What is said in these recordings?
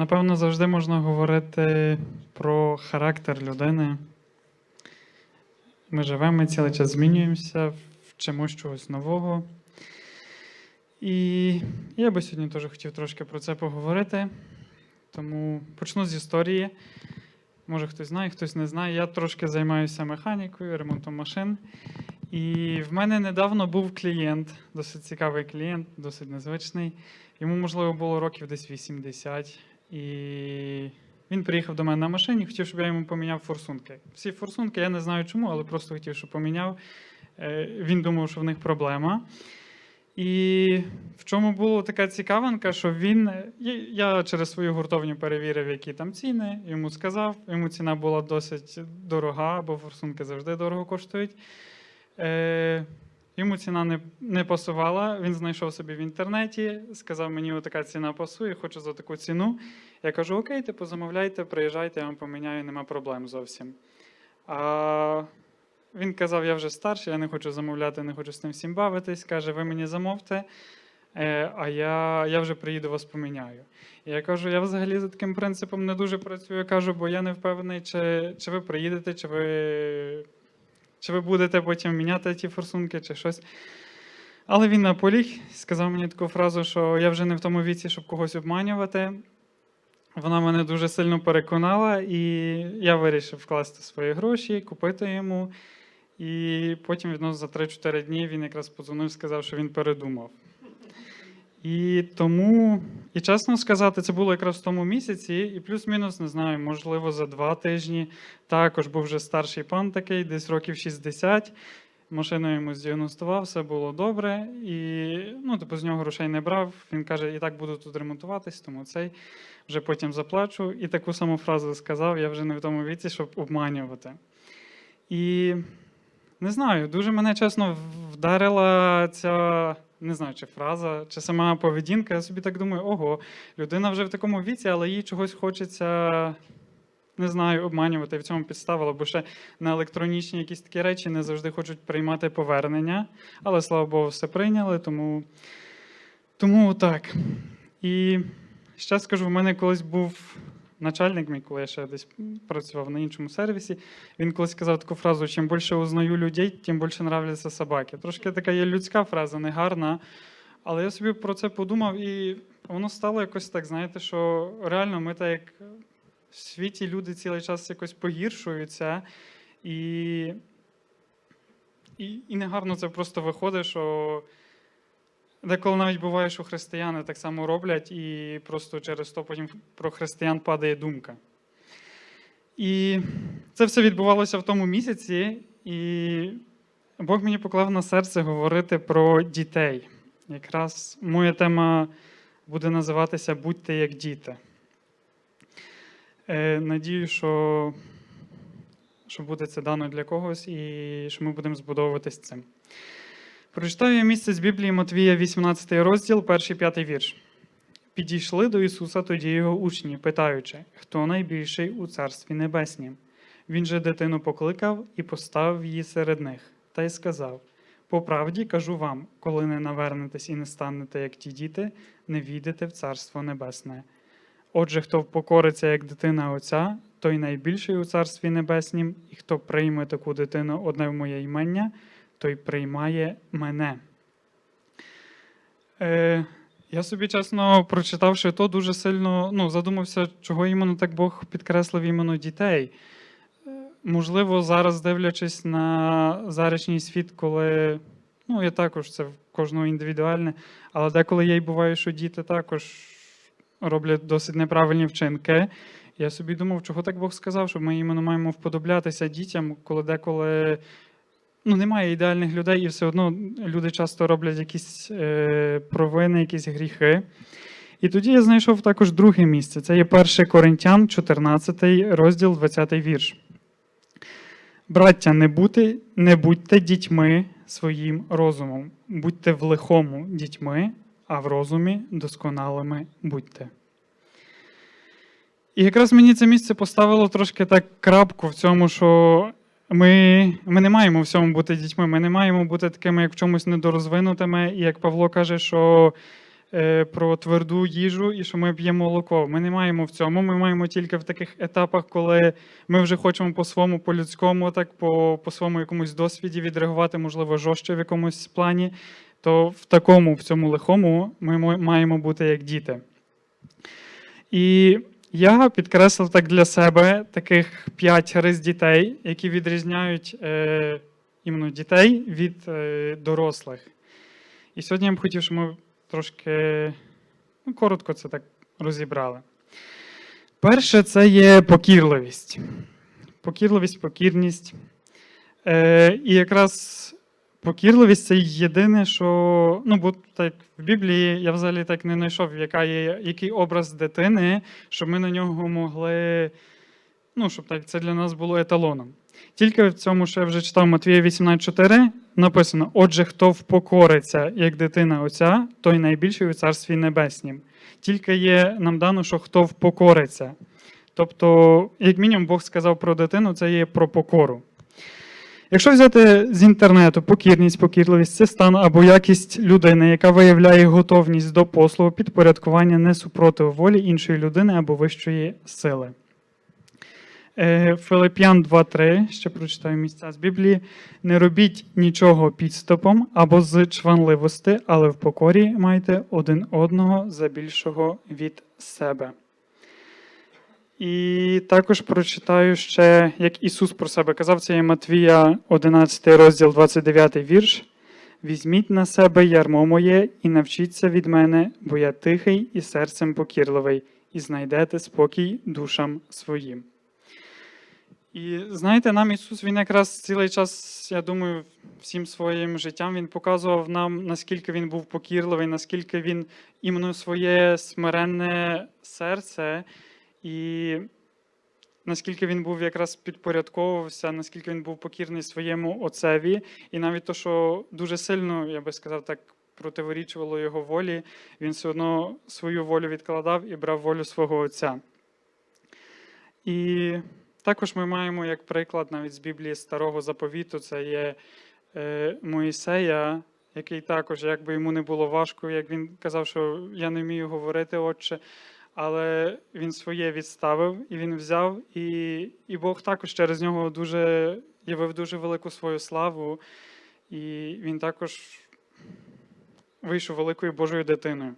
Напевно, завжди можна говорити про характер людини. Ми живемо, ми цілий час змінюємося, вчимось чогось нового. І я би сьогодні теж хотів трошки про це поговорити. Тому почну з історії. Може, хтось знає, хтось не знає. Я трошки займаюся механікою, ремонтом машин. І в мене недавно був клієнт, досить цікавий клієнт, досить незвичний. Йому, можливо, було років десь 80. І він приїхав до мене на машині, хотів, щоб я йому поміняв форсунки. Всі форсунки, я не знаю чому, але просто хотів, щоб поміняв. Е, Він думав, що в них проблема. І в чому була така цікавинка, що він. я- Я через свою гуртовню перевірив, які там ціни, йому сказав. Йому ціна була досить дорога, бо форсунки завжди дорого коштують. Йому ціна не, не пасувала. Він знайшов собі в інтернеті, сказав, мені отака ціна пасує, хочу за таку ціну. Я кажу: Окей, типу, замовляйте, приїжджайте, я вам поміняю, нема проблем зовсім. А він казав, я вже старший, я не хочу замовляти, не хочу з тим всім бавитись. Каже, ви мені замовте, е, а я, я вже приїду вас поміняю. І я кажу, я взагалі за таким принципом не дуже працюю. Кажу, бо я не впевнений, чи, чи ви приїдете, чи ви, чи ви будете потім міняти ті форсунки, чи щось. Але він наполіг, сказав мені таку фразу, що я вже не в тому віці, щоб когось обманювати. Вона мене дуже сильно переконала, і я вирішив вкласти свої гроші, купити йому. І потім відносно за 3-4 дні він якраз подзвонив, сказав, що він передумав. І тому, і чесно сказати, це було якраз в тому місяці, і плюс-мінус, не знаю, можливо, за два тижні також був вже старший пан такий, десь років 60. Машину йому здіагностував, все було добре. І ну, типу, з нього грошей не брав. Він каже, і так буду тут ремонтуватись, тому цей вже потім заплачу. І таку саму фразу сказав: я вже не в тому віці, щоб обманювати. І не знаю, дуже мене чесно вдарила ця, не знаю, чи фраза, чи сама поведінка. Я собі так думаю, ого, людина вже в такому віці, але їй чогось хочеться. Не знаю, обманювати в цьому підставила, бо ще на електронічні якісь такі речі не завжди хочуть приймати повернення. Але слава Богу, все прийняли, тому, тому так. І ще скажу, в мене колись був начальник мій, коли я ще десь працював на іншому сервісі. Він колись сказав таку фразу: чим більше узнаю людей, тим більше нравляться собаки. Трошки така є людська фраза, не гарна. Але я собі про це подумав, і воно стало якось так, знаєте, що реально ми так як в світі люди цілий час якось погіршуються, і, і, і негарно це просто виходить, що деколи навіть буває, що християни так само роблять, і просто через то потім про християн падає думка. І це все відбувалося в тому місяці, і Бог мені поклав на серце говорити про дітей. Якраз моя тема буде називатися Будьте як діти. Е, Надію, що, що буде це дано для когось і що ми будемо збудовуватись цим. Прочитаю місце з Біблії Матвія, 18 розділ, перший п'ятий вірш. Підійшли до Ісуса тоді його учні, питаючи, хто найбільший у Царстві Небеснім. Він же дитину покликав і поставив її серед них, та й сказав: По правді кажу вам, коли не навернетесь і не станете, як ті діти, не війдете в Царство Небесне. Отже, хто впокориться як дитина Отця, той найбільший у Царстві Небеснім, і хто прийме таку дитину одне в моє імення, той приймає мене. Е, я собі чесно прочитавши то, дуже сильно ну, задумався, чого іменно так Бог підкреслив іменно дітей. Е, Можливо, зараз дивлячись на зарічний світ, коли ну, я також це в кожного індивідуальне, але деколи є й буває, що діти також роблять досить неправильні вчинки. Я собі думав, чого так Бог сказав, що ми іменно маємо вподоблятися дітям, коли деколи ну, немає ідеальних людей, і все одно люди часто роблять якісь е, провини, якісь гріхи. І тоді я знайшов також друге місце. Це є 1 Коринтян, 14 розділ, 20 вірш. Браття, не, бути, не будьте дітьми своїм розумом, будьте в лихому дітьми, а в розумі досконалими будьте. І якраз мені це місце поставило трошки так крапку в цьому, що ми, ми не маємо в цьому бути дітьми, ми не маємо бути такими, як в чомусь недорозвинутими. І як Павло каже, що е, про тверду їжу і що ми п'ємо молоко. Ми не маємо в цьому. Ми маємо тільки в таких етапах, коли ми вже хочемо по своєму, по людському, так по, по своєму якомусь досвіді відреагувати, можливо, жорстче в якомусь плані. То в такому, в цьому лихому, ми маємо бути як діти. І я підкреслив так для себе таких п'ять рис дітей, які відрізняють е, іменно дітей від е, дорослих. І сьогодні я б хотів, щоб ми трошки ну, коротко це так розібрали. Перше, це є покірливість. Покірливість, покірність. Е, і якраз покірливість це єдине, що. Ну, бо так в Біблії я взагалі так не знайшов, яка є, який образ дитини, щоб ми на нього могли. Ну, щоб так це для нас було еталоном. Тільки в цьому, що я вже читав Матвія 18.4, написано: Отже, хто впокориться, як дитина Отця, той найбільший у Царстві Небеснім. Тільки є нам дано, що хто впокориться. Тобто, як мінімум, Бог сказав про дитину, це є про покору. Якщо взяти з інтернету покірність, покірливість це стан або якість людини, яка виявляє готовність до послугу, підпорядкування не супротив волі іншої людини або вищої сили. Е, Филип'ян 2.3, ще прочитаю місця з Біблії. Не робіть нічого підступом або з чванливості, але в покорі майте один одного за більшого від себе. І також прочитаю ще, як Ісус про себе казав, це є Матвія 11 розділ 29 вірш. Візьміть на себе ярмо моє і навчіться від мене, бо я тихий і серцем покірливий, і знайдете спокій душам своїм. І знаєте, нам Ісус Він якраз цілий час, я думаю, всім своїм життям Він показував нам, наскільки він був покірливий, наскільки він іменно своє смиренне серце, і наскільки він був якраз підпорядковувався, наскільки він був покірний своєму отцеві, і навіть то, що дуже сильно, я би сказав так, противорічувало його волі, він все одно свою волю відкладав і брав волю свого отця. І також ми маємо як приклад навіть з Біблії Старого Заповіту, це є е, Моїсея, який також, як би йому не було важко, як він казав, що я не вмію говорити, отче, але він своє відставив і він взяв, і, і Бог також через нього дуже явив дуже велику свою славу, і він також вийшов великою Божою дитиною.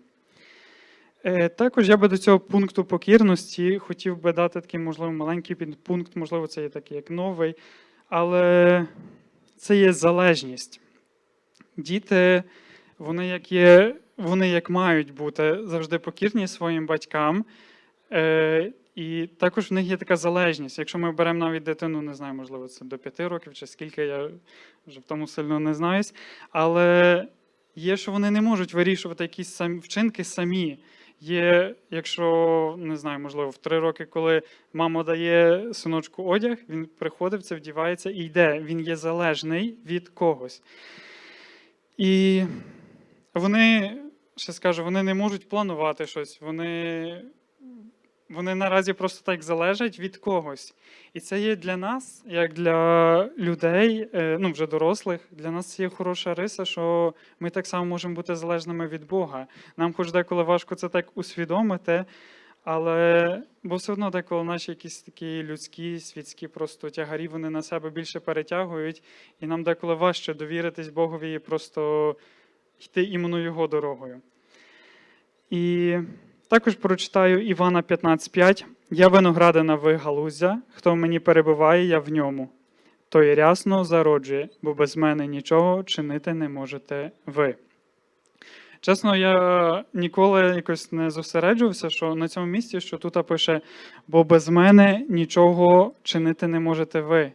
Е, Також я би до цього пункту покірності хотів би дати такий, можливо, маленький підпункт, можливо, це є такий як новий, але це є залежність. Діти, вони як є, вони як мають бути завжди покірні своїм батькам. Е, І також в них є така залежність. Якщо ми беремо навіть дитину, не знаю, можливо, це до п'яти років чи скільки, я вже в тому сильно не знаюсь. Але є, що вони не можуть вирішувати якісь самі вчинки самі. Є, якщо не знаю, можливо, в три роки, коли мама дає синочку одяг, він приходить, це вдівається і йде. Він є залежний від когось. І вони, ще скажу, вони не можуть планувати щось. Вони, вони наразі просто так залежать від когось. І це є для нас, як для людей, е, ну вже дорослих, для нас є хороша риса, що ми так само можемо бути залежними від Бога. Нам хоч деколи важко це так усвідомити, але бо все одно деколи наші якісь такі людські, світські просто тягарі вони на себе більше перетягують, і нам деколи важче довіритись Богові і просто йти іменно його дорогою. І також прочитаю Івана 15.5. Я виноградина ви галузя, хто мені перебуває, я в ньому. Той рясно зароджує, бо без мене нічого чинити не можете ви. Чесно, я ніколи якось не зосереджувався, що на цьому місці, що тут пише, бо без мене нічого чинити не можете ви.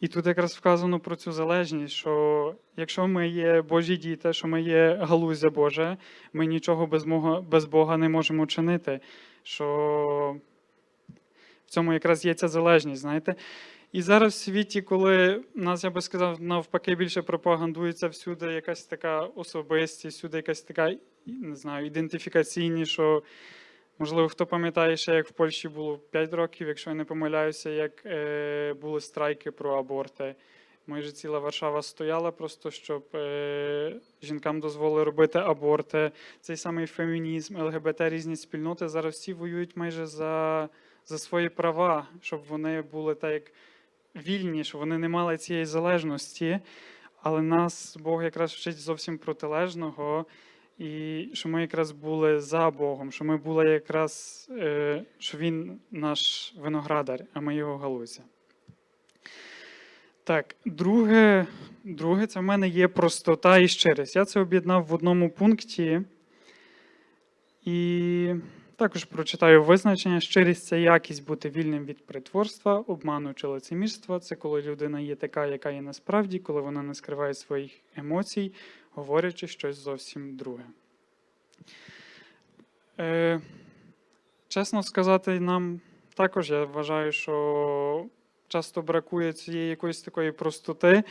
І тут якраз вказано про цю залежність, що якщо ми є Божі діти, що ми є галузя Божа, ми нічого без, Бога, не можемо чинити. Що в цьому якраз є ця залежність, знаєте. І зараз в світі, коли нас, я би сказав, навпаки більше пропагандується всюди якась така особистість, всюди якась така, не знаю, ідентифікаційні, що, можливо, хто пам'ятає ще, як в Польщі було 5 років, якщо я не помиляюся, як е, були страйки про аборти. майже ціла Варшава стояла просто, щоб е, жінкам дозволили робити аборти. Цей самий фемінізм, ЛГБТ, різні спільноти зараз всі воюють майже за, за свої права, щоб вони були так як вільні, щоб вони не мали цієї залежності. Але нас Бог якраз вчить зовсім протилежного, і що ми якраз були за Богом, що ми були якраз, е, що Він наш виноградар, а ми його галузя. Так, друге, друге, це в мене є простота і щирість. Я це об'єднав в одному пункті. І також прочитаю визначення. Щирість це якість бути вільним від притворства, обману чи лицемірства. Це коли людина є така, яка є насправді, коли вона не скриває своїх емоцій, говорячи щось зовсім друге. Е, чесно сказати, нам також я вважаю, що часто бракує цієї якоїсь такої простоти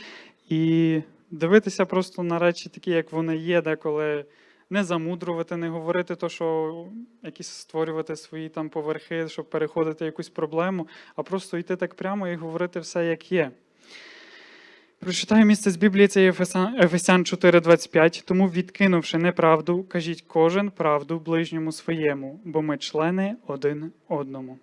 і дивитися просто на речі такі, як вони є, деколи не замудрувати, не говорити то, що якісь створювати свої там поверхи, щоб переходити якусь проблему, а просто йти так прямо і говорити все, як є. Прочитаю місце з Біблії, це Ефесян 4:25. Тому, відкинувши неправду, кажіть кожен правду ближньому своєму, бо ми члени один одному.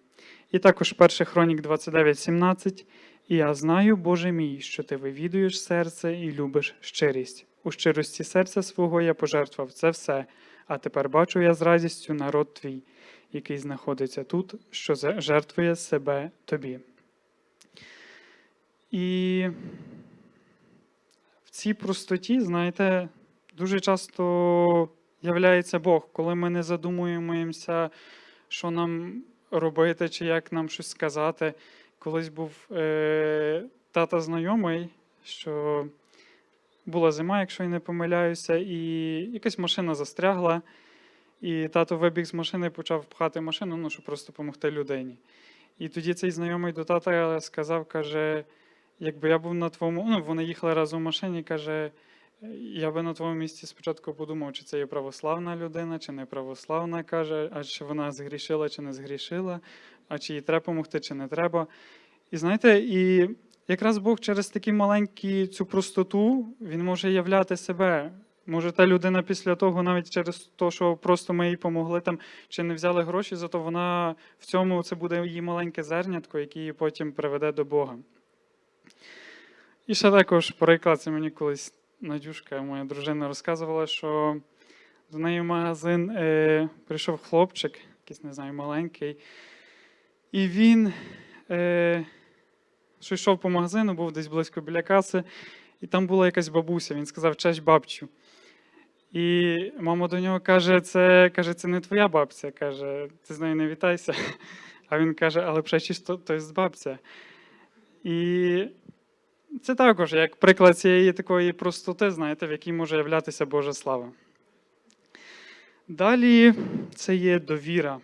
І також 1 Хронік 29:17. І я знаю, Боже мій, що ти вивідуєш серце і любиш щирість. У щирості серця свого я пожертвував це все, а тепер бачу я з радістю народ твій, який знаходиться тут, що жертвує себе тобі. І цій простоті, знаєте, дуже часто являється Бог, коли ми не задумуємося, що нам робити чи як нам щось сказати. Колись був е, тата знайомий, що була зима, якщо я не помиляюся, і якась машина застрягла. І тато вибіг з машини, почав пхати машину, ну, щоб просто допомогти людині. І тоді цей знайомий до тата сказав, каже, якби я був на твоєму, ну, вони їхали разом в машині, каже, я би на твоєму місці спочатку подумав, чи це є православна людина, чи не православна, каже, а чи вона згрішила, чи не згрішила, а чи їй треба допомогти, чи не треба. І знаєте, і якраз Бог через такі маленькі цю простоту, він може являти себе. Може, та людина після того, навіть через те, що просто ми їй помогли там чи не взяли гроші, зато вона в цьому це буде її маленьке зернятко, яке її потім приведе до Бога. І ще також приклад, це мені колись Надюшка, моя дружина, розказувала, що до неї в магазин е, прийшов хлопчик, якийсь, не знаю, маленький, і він е, що йшов по магазину, був десь близько біля каси, і там була якась бабуся. Він сказав, честь бабчу. І мама до нього каже, це, каже, це не твоя бабця. Каже, ти з нею не вітайся. А він каже, але przecież то, то є бабця. І це також як приклад цієї такої простоти, знаєте, в якій може являтися Божа слава. Далі це є довіра.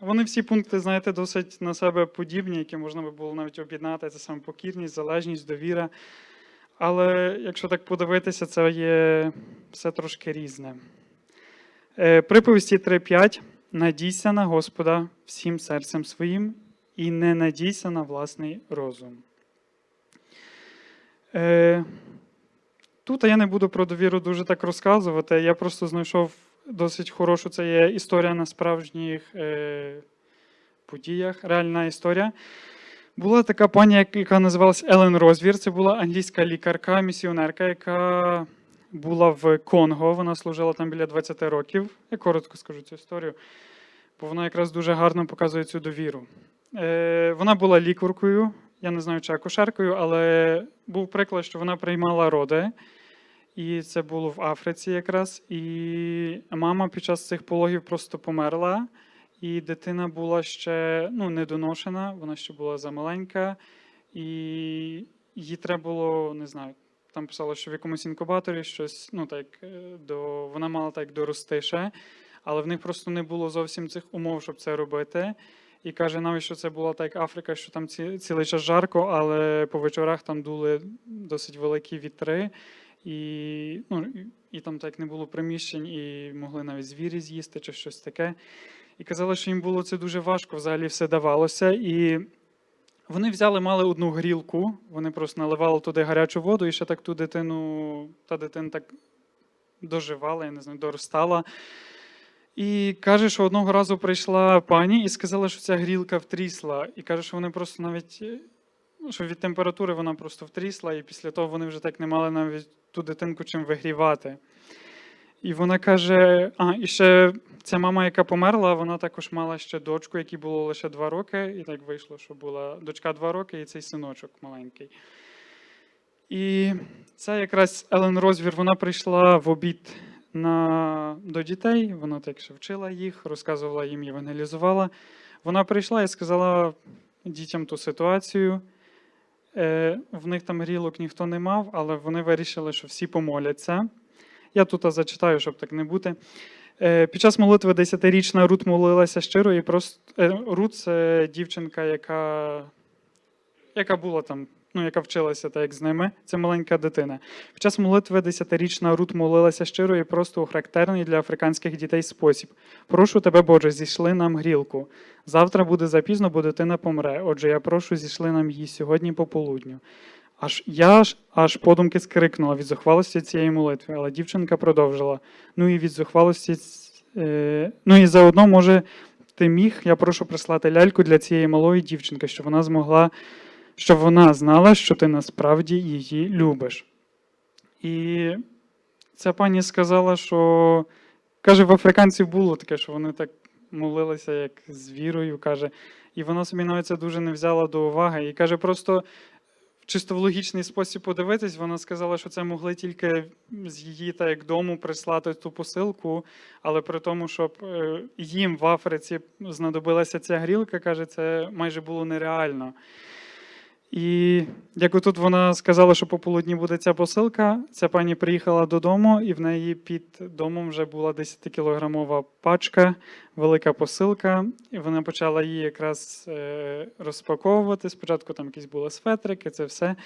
Вони всі пункти, знаєте, досить на себе подібні, які можна би було навіть об'єднати. Це саме покірність, залежність, довіра. Але якщо так подивитися, це є все трошки різне. Е, Приповісті 3.5. Надійся на Господа всім серцем своїм і не надійся на власний розум. Е, Тут я не буду про довіру дуже так розказувати. Я просто знайшов досить хорошу. Це є історія на справжніх е, подіях, реальна історія. Була така пані, яка називалась Елен Розвір. Це була англійська лікарка, місіонерка, яка була в Конго. Вона служила там біля 20 років. Я коротко скажу цю історію, бо вона якраз дуже гарно показує цю довіру. Е, вона була лікаркою, я не знаю, чи акушеркою, але був приклад, що вона приймала роди. І це було в Африці якраз. І мама під час цих пологів просто померла. І дитина була ще ну, недоношена, вона ще була замаленька, і їй треба було, не знаю, там писало, що в якомусь інкубаторі щось, ну так, е, до, вона мала так дорости ще, але в них просто не було зовсім цих умов, щоб це робити. І каже, навіть що це була так Африка, що там ці, цілий час жарко, але по вечорах там дули досить великі вітри, і, ну, і там так не було приміщень, і могли навіть звірі з'їсти чи щось таке. І казали, що їм було це дуже важко, взагалі все давалося. І Вони взяли, мали одну грілку, вони просто наливали туди гарячу воду і ще так ту дитину, та дитина так доживала, я не знаю, доростала. І каже, що одного разу прийшла пані і сказала, що ця грілка втрісла. І каже, що вони просто навіть, е, ну, що від температури вона просто втрісла, і після того вони вже так не мали навіть ту дитинку чим вигрівати. І вона каже: а, і ще ця мама, яка померла, вона також мала ще дочку, якій було лише два роки, і так вийшло, що була дочка два роки і цей синочок маленький. І це якраз Елен Розвір, вона прийшла в обід на, до дітей, вона так ще вчила їх, розказувала їм, євангелізувала. Вона прийшла і сказала дітям ту ситуацію. Е, в них там грілок ніхто не мав, але вони вирішили, що всі помоляться. Я тут зачитаю, щоб так не бути. Е, Під час молитви десятирічна Рут молилася щиро, і просто е, Рут це дівчинка, яка, яка була там, ну, яка вчилася так як з ними. Це маленька дитина. Під час молитви десятирічна Рут молилася щиро і просто у характерний для африканських дітей спосіб. Прошу тебе, Боже, зійшли нам грілку. Завтра буде запізно, бо дитина помре. Отже, я прошу, зійшли нам її сьогодні пополудню. Аж я ж аж подумки скрикнула від зухвалості цієї молитви, але дівчинка продовжила. Ну і від зухвалості, е, ну і заодно, може, ти міг, я прошу прислати ляльку для цієї малої дівчинки, щоб вона змогла, щоб вона знала, що ти насправді її любиш. І ця пані сказала, що каже, в африканців було таке, що вони так молилися, як з вірою, каже, і вона собі навіть це дуже не взяла до уваги. І каже, просто чисто в логічний спосіб подивитись, вона сказала, що це могли тільки з її та як дому прислати ту посилку, але при тому, щоб е, їм в Африці знадобилася ця грілка, каже, це майже було нереально. І як отут вона сказала, що пополудні буде ця посилка, ця пані приїхала додому, і в неї під домом вже була 10-кілограмова пачка, велика посилка. І вона почала її якраз е, розпаковувати. Спочатку там якісь були светрики, це все.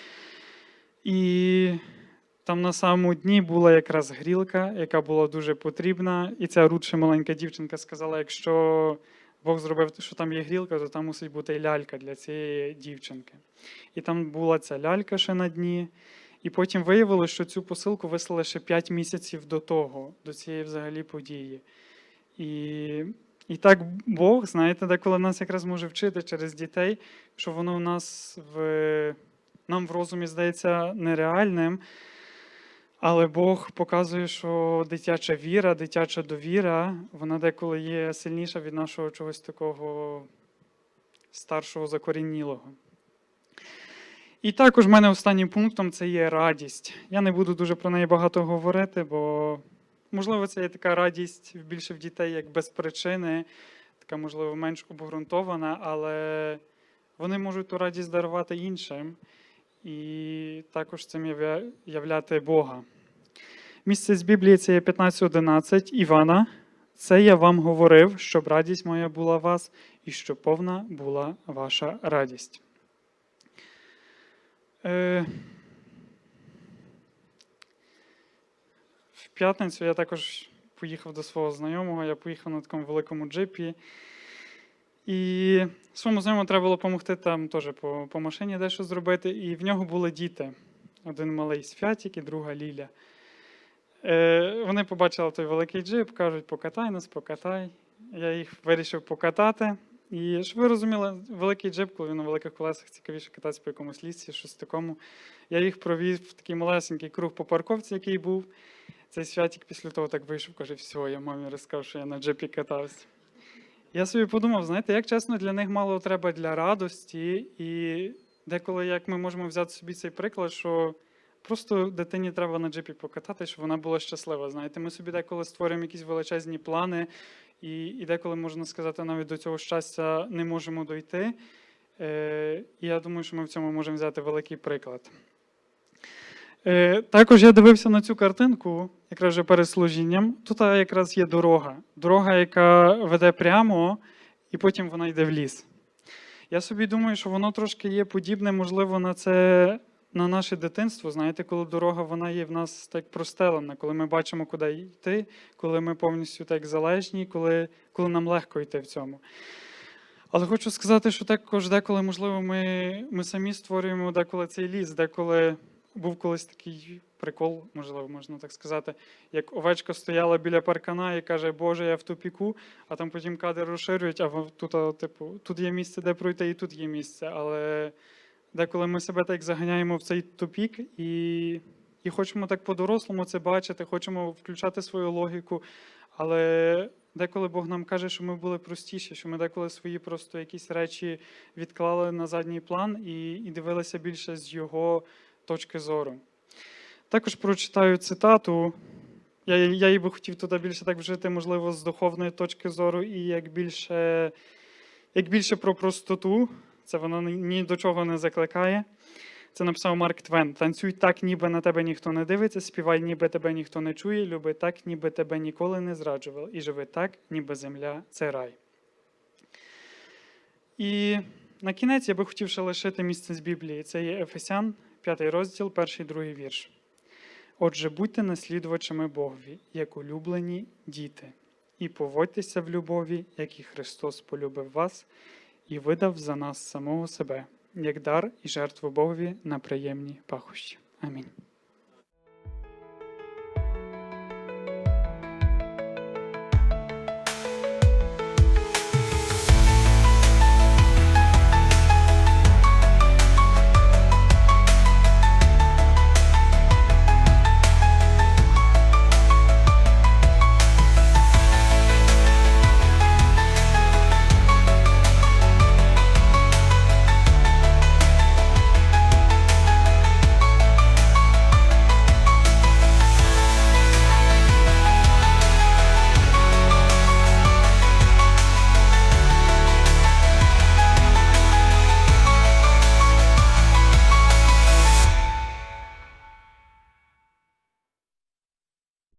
І там на самому дні була якраз грілка, яка була дуже потрібна. І ця рудша маленька дівчинка сказала: якщо Бог зробив, що там є грілка, то там мусить бути і лялька для цієї дівчинки. І там була ця лялька ще на дні. І потім виявилося, що цю посилку вислали ще 5 місяців до того, до цієї взагалі події. І, і так Бог, знаєте, деколи нас якраз може вчити через дітей, що воно у нас в, нам в розумі здається нереальним. Але Бог показує, що дитяча віра, дитяча довіра, вона деколи є сильніша від нашого чогось такого старшого закорінілого. І також в мене останнім пунктом це є радість. Я не буду дуже про неї багато говорити, бо, можливо, це є така радість більше в дітей як без причини, така, можливо, менш обґрунтована, але вони можуть ту радість дарувати іншим і також цим являти Бога. Місце з Біблії це є 15.11 Івана. Це я вам говорив, щоб радість моя була вас, і щоб повна була ваша радість. Е, В п'ятницю я також поїхав до свого знайомого, я поїхав на такому великому джипі. І своєму знайомому треба було допомогти там теж по, по машині дещо зробити. І в нього були діти. Один малий Святік і друга Ліля. Е, вони побачили той великий джип, кажуть, покатай нас, покатай. Я їх вирішив покатати. І щоб ви розуміли, великий джип, коли він на великих колесах цікавіше кататися по якомусь лісі, щось такому. Я їх провів в такий малесенький круг по парковці, який був. Цей святік після того так вийшов, каже, все, я мамі розказав, що я на джипі катався. Я собі подумав, знаєте, як чесно, для них мало треба для радості, і деколи як ми можемо взяти собі цей приклад, що просто дитині треба на джипі покатати, щоб вона була щаслива. Знаєте, ми собі деколи створюємо якісь величезні плани, і, і деколи можна сказати, навіть до цього щастя не можемо дойти. Е, я думаю, що ми в цьому можемо взяти великий приклад. Е, також я дивився на цю картинку, якраз вже перед служінням. Тут якраз є дорога. Дорога, яка веде прямо, і потім вона йде в ліс. Я собі думаю, що воно трошки є подібне, можливо, на це на наше дитинство. Знаєте, коли дорога вона є в нас так простелена, коли ми бачимо, куди йти, коли ми повністю так залежні, коли, коли нам легко йти в цьому. Але хочу сказати, що також деколи, можливо, ми, ми самі створюємо деколи цей ліс, деколи був колись такий прикол, можливо, можна так сказати, як овечка стояла біля паркана і каже, Боже, я в тупіку, а там потім кадр розширюють, а тут, типу, тут є місце, де пройти, і тут є місце. Але деколи ми себе так заганяємо в цей тупік і, і хочемо так по-дорослому це бачити, хочемо включати свою логіку. Але деколи Бог нам каже, що ми були простіші, що ми деколи свої просто якісь речі відклали на задній план і, і дивилися більше з його точки зору. Також прочитаю цитату. Я, я її би хотів туди більше так вжити, можливо, з духовної точки зору, і як більше, як більше про простоту. Це воно ні- до чого не закликає. Це написав Марк Твен. Танцюй так, ніби на тебе ніхто не дивиться, співай, ніби тебе ніхто не чує, люби так, ніби тебе ніколи не зраджував, і живи так, ніби земля це рай. І на кінець я би хотів ще лишити місце з Біблії. Це є Ефесян, 5 розділ, перший другий вірш. Отже, будьте наслідувачами Богові, як улюблені діти, і поводьтеся в любові, як і Христос полюбив вас і видав за нас самого себе, як дар і жертву Богові на приємні пахощі. Амінь.